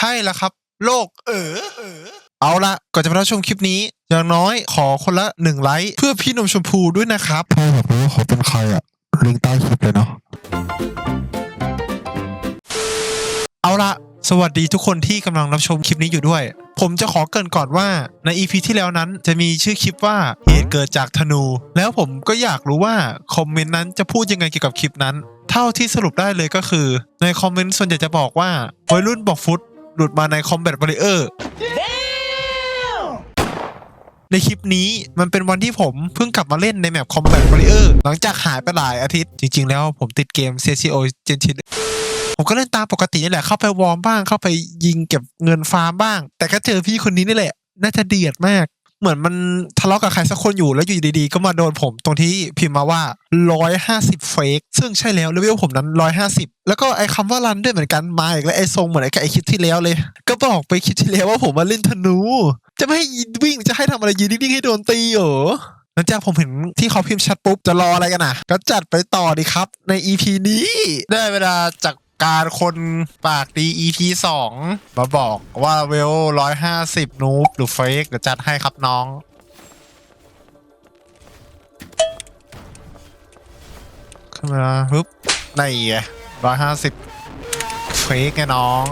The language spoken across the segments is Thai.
ใช่แล้วครับ โลกเออเอาละก่อนจะไปรับชมคลิปนี้ อย่างน้อยขอคนละหนึ่งไลค์เพื่อพี่นมชมพูด้วยนะครับถ้าอยากรู้ว่าเขาเป็นใครอะลิงก์ใต้คลิปเลยเนาะเอาละสวัสดีทุกคนที่กำลังรับชมคลิปนี้อยู่ด้วย ผมจะขอเกรินก่อนว่าใน EP ที่แล้วนั้นจะมีชื่อคลิปว่าเหตุเกิดจากธนู แล้วผมก็อยากรู้ว่าคอมเมนต์นั้นจะพูดยังไงเกี่ยวกับคลิปนั้น เท่าที่สรุปได้เลยก็คือ ในคอมเมนต์ส่วนใหญ่จะบอกว่าวัยรุ่นบอกฟุต หลุดมาในคอมแบทบริเออร์ในคลิปนี้มันเป็นวันที่ผมเพิ่งกลับมาเล่นในแมปคอมแบทบริเออร์หลังจากหายไปหลายอาทิตย์ จริง ๆ แล้วผมติดเกม CSGO Genshin ผมก็เล่นตามปกตินี่แหละเข้าไปวอร์มบ้างเข้าไปยิงเก็บเงินฟาร์มบ้าง แต่ก็เจอพี่คนนี้นี่แหละ น่าจะเดือดมาก เหมือนมันทะเลาะกับใครสักคนอยู่แล้วอยู่ดีๆ ก็มาโดนผมตรงที่พิมพ์มาว่า 150 เฟกซึ่งใช่แล้วเลเวลผมนั้น 150 แล้วก็ไอ้คำว่ารันด้วยเหมือนกันมาอีกแล้วไอ้ทรงเหมือนไอ้ไอ้คลิปที่แล้วเลย ก็บอกไปคลิปที่แล้วว่าผมมาเล่นธนู จะไม่ให้วิ่งจะให้ทำอะไรยืนนิ่งๆให้โดนตีเหรอหลังจากผมเห็นที่เขาพิมพ์ชัดปุ๊บ จะรออะไรกันอะ ก็จัดไปต่อดีครับใน EP นี้ ได้เวลาจาก การคนปากดี EP 2มาบอกว่าเวล150นูบหรือเฟกเดี๋ยวจัดให้ครับน้อง ขึ้นมาปึ๊บในร้อยห้าสิบเฟกไงน้อง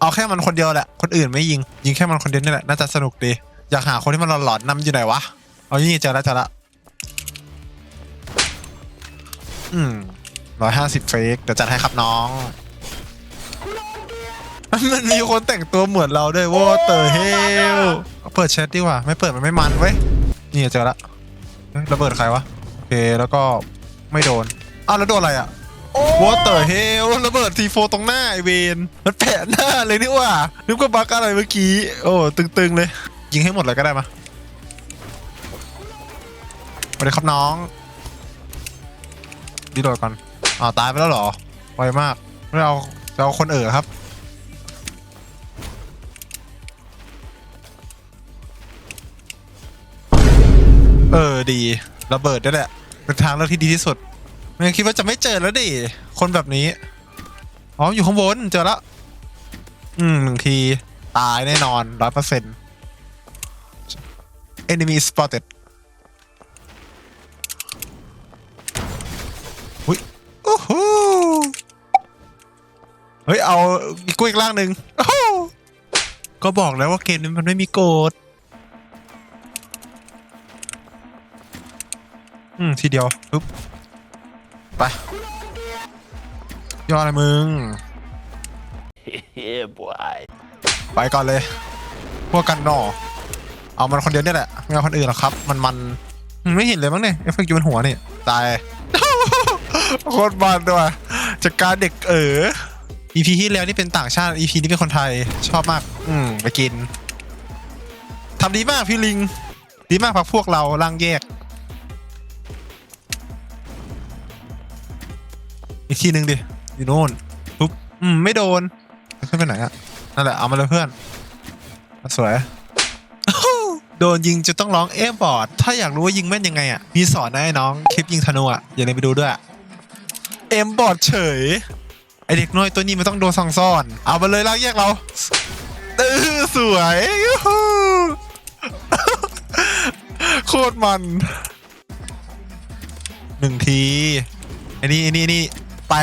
เอาแค่มันคนเดียวแหละ คนอื่นไม่ยิง ยิงแค่มันคนเดียวนี่แหละ น่าจะสนุกดี อยากหาคนที่มันหลอนๆนำอยู่ไหนวะ เอานี่เจอแล้วเจอแล้วอืม ร้อยห้าสิบเฟกเดี๋ยวจัดให้ครับน้อง มันมีคนแต่งตัวเหมือนเราด้วยว่าเตอร์เฮลเปิดแชทดีกว่า ไม่เปิดมันไม่มันเว้ย นี่เจอแล้วระเบิดใครวะ โอเค แล้วก็ไม่โดน อ้าวแล้วโดนอะไรอะวอเตอร์เฮลระเบิดทีโฟตรงหน้าไอเวนมันแปะหน้าเลยนี่ว่านึกว่าบักอะไรเมื่อกี้ โอ้ ตึงๆเลย ยิงให้หมดเลยก็ได้มาสวัสดีครับน้องดีโดดก่อน อ้าวตายไปแล้วเหรอ ไวมาก ไม่เอาจะเอาคนเอ๋อครับ เออดีระเบิดได้แหละ เป็นทางเลือกที่ดีที่สุด ไม่คิดว่าจะไม่เจอแล้วดิ คนแบบนี้ อ๋ออยู่ข้างบนเจอแล้ว อืมหนึ่งที ตายแน่นอนร้อยเปอร์เซ็นต์ enemy spotted เฮ้ย เอาอีกกุ้ยอีกล่างหนึ่งโอ้โหก็บอกแล้วว่าเกมนี้มันไม่มีโกดอืม ทีเดียวปึ๊บไปย่ออะไรมึง yeah, boy. ไปก่อนเลย พวกกันหนอเอามันคนเดียวเนี่ยแหละ ไม่เอาคนอื่นหรอกครับ มันมันอืมไม่เห็นเลยมั้งเนี่ย เอฟเฟกต์อยู่บนหัวนี่ ตาย โคตรมันด้วยจากการเด็กเออ EP ที่แล้วนี่เป็นต่างชาติ EP นี้เป็นคนไทย ชอบมาก อืมไปกินทำดีมากพี่ลิง ดีมากพักพวกเราล่างแยก อีกทีหนึ่งดิอยู่โน่นปุ๊บอืม ไม่โดนขึ้นไปไหนอะนั่นแหละ เอามาเลยเพื่อนสวยโดนยิงจะต้องร้องเอบอร์ดถ้าอยากรู้ว่ายิงแม่นยังไงอะ มีสอนนะไอ้น้อง คลิปยิงธนูอะ อย่าลืมไปดูด้วย เอ็มบอดเฉย ไอเด็กน้อยตัวนี้มันต้องโดนซองซ่อน เอามาเลยลากแยกเราเออสวยยูฮูโคตรมันหนึ่งทีไอ้นี่ไอ้นี่นี่ไป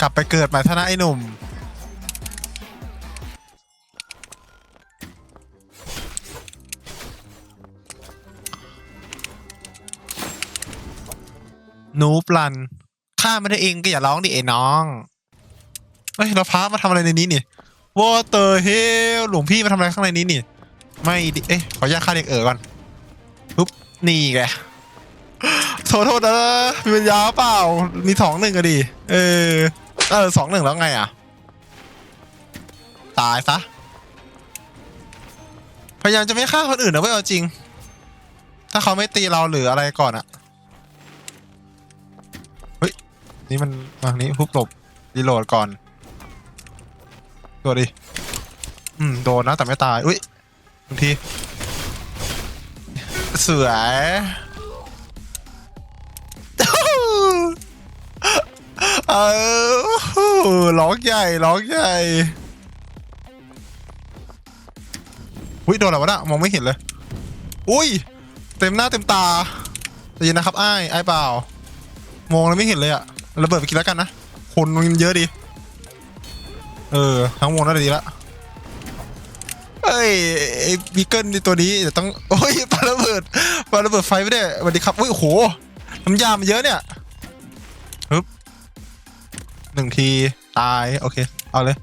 กลับไปเกิดใหม่ท่านะไอ้หนุ่ม นูปลัน ฆ่าไม่ได้เองก็อย่าร้องดิไอ้น้องเฮ้ยเราพระมาทำอะไรในนี้นี่วอเตอร์เฮลหลวงพี่มาทำอะไรข้างในนี้นี่ ไม่ดิเอ๊ะขออนุญาตฆ่าเด็กเอ๋อก่อนปุ๊บนี่ไงโทษโทษนะมีปัญญาเปล่า มีสองหนึ่งอะดิเออ เออสองหนึ่งแล้วไงอะ ตายซะ พยายามจะไม่ฆ่าคนอื่นนะเว้ยเอาจริง ถ้าเขาไม่ตีเราหรืออะไรก่อนอะ นี่มันทางนี้ฮุบหลบรีโหลดก่อนตัวดิ อืม โดนนะแต่ไม่ตาย อุ้ยบางทีสวยเออร้องใหญ่ร้องใหญ่อุ้ยโดนอะไรวะน่ะมองไม่เห็นเลย อุ้ย เต็มหน้าเต็มตาใจเย็นนะครับ อ้าย อ้ายเปล่ามองแล้วไม่เห็นเลยอะ ระเบิดไปกินแล้วกันนะ คนมันเยอะดี เออ ทั้งวงน่าจะดีละเอ้ยไอ้บีเกิลนี่ตัวนี้เดี๋ยวต้องโอ้ยปาระเบิดปาระเบิดไฟไม่ได้สวัสดีครับอุ้ยโอ้โหน้ำยามันเยอะเนี่ยฮึบหนึ่งทีตายโอเค เอาเลย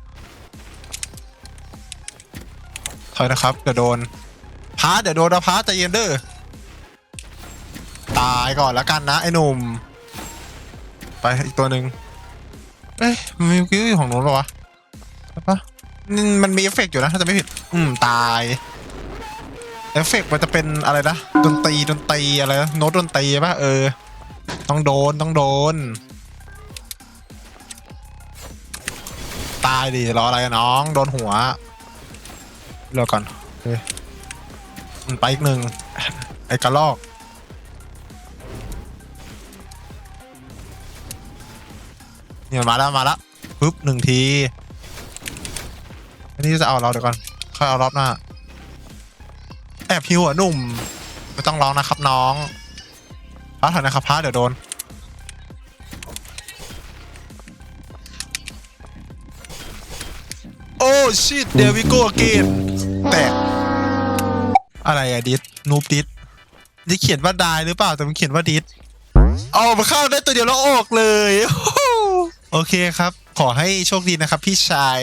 ถอยนะครับเดี๋ยวโดนพาร์ทเดี๋ยวโดนนะพาร์ทใจเย็นเด้อตายก่อนแล้วกันนะไอ้หนุ่ม ไปอีกตัวหนึ่งเอ้ยมันมีกิ้วของโน้นปะวะปะมันมีเอฟเฟกต์อยู่นะถ้าจะไม่ผิด อืมตาย เอฟเฟกต์มันจะเป็นอะไรนะดนตรีดนตรีอะไรนะโน้ตดนตรีปะเออ ต้องโดนต้องโดน ตายดิรออะไรน้อง โดนหัวเลือกก่อนโอเคมันไปอีกหนึ่งไอ้กระลอก นี่ยมาแล้วมาแล้วปึ๊บหนึ่งทีอันนี้จะเอาเราเดี๋ยวก่อนค่อยเอารอบหน้าแอบหิวอะหนุ่ม ไม่ต้องร้องนะครับน้องพระถอยนะครับพระเดี๋ยวโดนโอ้ชิตเดวิโกเกนแตกอะไรอะดิสนูบดิสนี่เขียนว่าดายหรือเปล่าแต่มันเขียนว่าดิสเอามาเข้าได้ตัวเดียวแล้วออกเลย โอเคครับ ขอให้โชคดีนะครับพี่ชาย